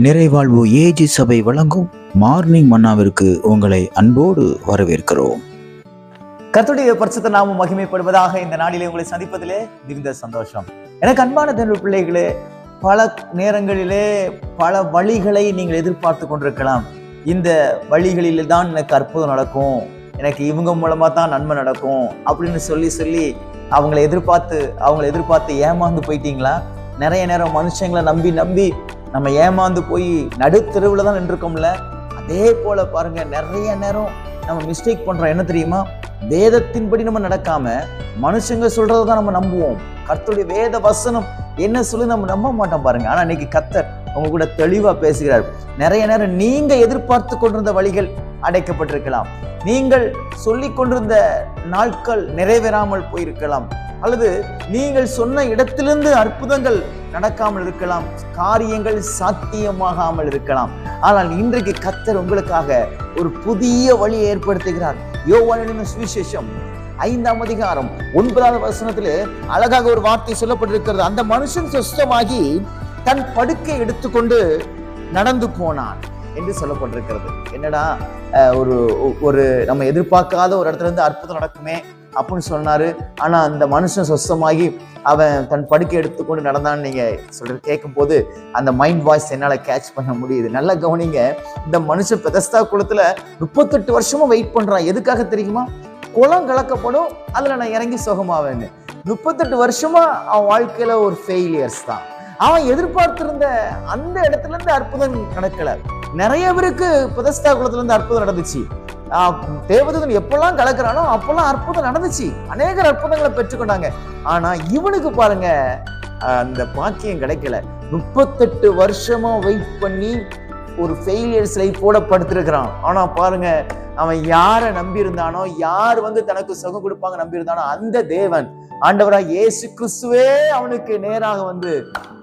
நிறைவாழ்வு AG சபை வழங்கும் morning மன்னாவிற்கு உங்களை அன்போடு வரவேற்கிறோம். கத்துடைய பரிசுத்த நாமம் மகிமைப்படுவதாக இந்த நாளிலே உங்களை சந்திப்பதிலே மிகுந்த சந்தோஷம். எனக்கு அன்பான தமிழ் பிள்ளைகளே பல நேரங்களிலே பல வழிகளை நீங்கள் எதிர்பார்த்து கொண்டிருக்கலாம். இந்த வழிகளில் தான் எனக்கு அற்புதம் நடக்கும். எனக்கு இவங்க மூலமா தான் நன்மை நடக்கும் அப்படின்னு சொல்லி சொல்லி அவங்கள எதிர்பார்த்து அவங்கள எதிர்பார்த்து ஏமாந்து போயிட்டீங்களா? நிறைய நேரம் மனுஷங்களை நம்பி நம்பி நம்ம ஏமாந்து போய் நடுத்தெருவில் தான் நின்றுருக்கோம்ல? அதே போல் பாருங்கள் நிறைய நேரம் நம்ம மிஸ்டேக் பண்ணுறோம் என்ன தெரியுமா? வேதத்தின்படி நம்ம நடக்காம மனுஷங்க சொல்றதை தான் நம்ம நம்புவோம். கர்த்தருடைய வேத வசனம் என்ன சொல்லி நம்ம நம்ப மாட்டோம் பாருங்க. ஆனா இன்னைக்கு கர்த்தர் உங்க கூட தெளிவா பேசுகிறார். நிறைய நேரம் நீங்க எதிர்பார்த்து கொண்டிருந்த வழிகள் அடைக்கப்பட்டிருக்கலாம். நீங்கள் சொல்லி கொண்டிருந்த நாட்கள் நிறைவேறாமல் போயிருக்கலாம். அல்லது நீங்கள் சொன்ன இடத்திலிருந்து அற்புதங்கள் நடக்காமல் இருக்கலாம் காரியங்கள் சாத்தியமாகாமல் இருக்கலாம். ஆனால் இன்றைக்கு கத்தர் உங்களுக்காக ஒரு புதிய வழியை ஏற்படுத்துகிறார். யோவானின் சுவிசேஷம் ஐந்தாம் அதிகாரம் ஒன்பதாவது வசனத்திலே அழகாக ஒரு வார்த்தை சொல்லப்பட்டிருக்கிறது. அந்த மனுஷன் சுஸ்தமாகி தன் படுக்கை எடுத்துக்கொண்டு நடந்து போனான் என்று சொல்லப்பட்டிருக்கிறது. என்னடா ஒரு ஒரு நம்ம எதிர்பார்க்காத ஒரு இடத்துல இருந்து அற்புதம் நடக்குமே அப்படின்னு சொன்னாரு. ஆனா அந்த மனுஷன் சொஸ்தமாகி அவன் தன் படுக்கை எடுத்துக்கொண்டு நடந்தான்னு நீங்க சொல்கிற கேட்கும்போது அந்த மைண்ட் வாய்ஸ் என்னால் கேட்ச் பண்ண முடியுது. நல்லா கவனிங்க. இந்த மனுஷன் பெதஸ்தா குளத்துல முப்பத்தெட்டு வருஷமும் வெயிட் பண்றான். எதுக்காக தெரியுமா? குளம் கலக்கப்படும் அதுல நான் இறங்கி சுகமாவேன்னு. முப்பத்தெட்டு வருஷமா அவன் வாழ்க்கையில ஒரு ஃபெயிலியர்ஸ் தான். அவன் எதிர்பார்த்திருந்த அந்த இடத்துல இருந்து அற்புதம் நடக்கல நிறைய பேருக்கு பெதஸ்தா குளத்துல இருந்து அற்புதம் நடந்துச்சு. தேவதூதன் எப்பெல்லாம் கலக்கிறானோ அப்பெல்லாம் அற்புதம் நடந்துச்சு. அநேகர் அற்புதங்களை பெற்றுக்கொண்டாங்க. ஆனா இவனுக்கு பாருங்க அந்த பாக்கியம் கிடைக்கல. முப்பத்தெட்டு வருஷமா வெயிட் பண்ணி ஒரு ஃபெயிலியர்ஸ் லைஃபோட படுத்திருக்கிறான் ஆனா பாருங்க அவன் யாரை நம்பியிருந்தானோ யார் வந்து தனக்கு சுகம் கொடுப்பாங்க நம்பி இருந்தானோ அந்த தேவன் ஆண்டவராக இயேசு கிறிஸ்துவே அவனுக்கு நேராக வந்து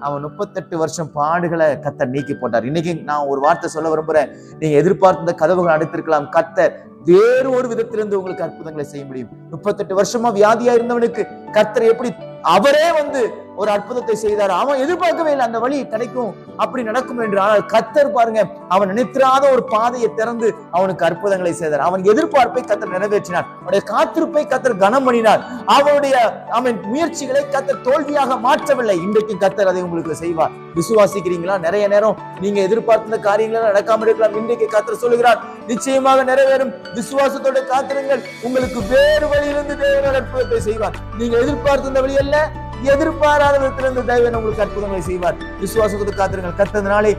அவன் முப்பத்தெட்டு வருஷம் பாடுகளை கத்தர் நீக்கி போட்டார். இன்னைக்கு நான் ஒரு வார்த்தை சொல்ல விரும்புறேன். நீங்க எதிர்பார்த்த கதவுகள் அடைத்திருக்கலாம். கத்தர் வேறு ஒரு விதத்திலிருந்து உங்களுக்கு அற்புதங்களை செய்ய முடியும். முப்பத்தெட்டு வருஷமா வியாதியா இருந்தவனுக்கு கத்தர் எப்படி அவரே வந்து ஒரு அற்புதத்தை செய்தார். அவன் எதிர்பார்க்கவே இல்லை அந்த வழி கிடைக்கும் அப்படி நடக்கும் என்று. ஆனால் கத்தர் பாருங்க அவன் நினைத்திராத ஒரு பாதையை திறந்து அவனுக்கு அற்புதங்களை செய்தார். அவன் எதிர்பார்ப்பை கத்தர் நிறைவேற்றினார். அவனுடைய காத்திருப்பை கத்தர் கனம் பண்ணினார். அவனுடைய அவன் முயற்சிகளை கத்தர் தோல்வியாக மாற்றவில்லை. இன்றைக்கு கத்தர் அதை உங்களுக்கு செய்வார். விசுவாசிக்கிறீங்களா? நிறைய நேரம் நீங்க எதிர்பார்த்த காரியங்கள் நடக்காம இருக்கலாம். இன்றைக்கு கத்தர் சொல்லுகிறார் நிச்சயமாக நிறைவேறும். விசுவாசத்தோட காத்திருங்கள். உங்களுக்கு வேறு வழியிலிருந்து தேவன் அற்புதத்தை செய்வார். நீங்க எதிர்பார்த்த இந்த வழி அல்ல எதிர்பாராத விதத்திலிருந்து தேவன் உங்களுக்கு அற்புதங்களை செய்வார். விசுவாசத்துக்கு காத்திருங்கள். கத்தந்த நாளை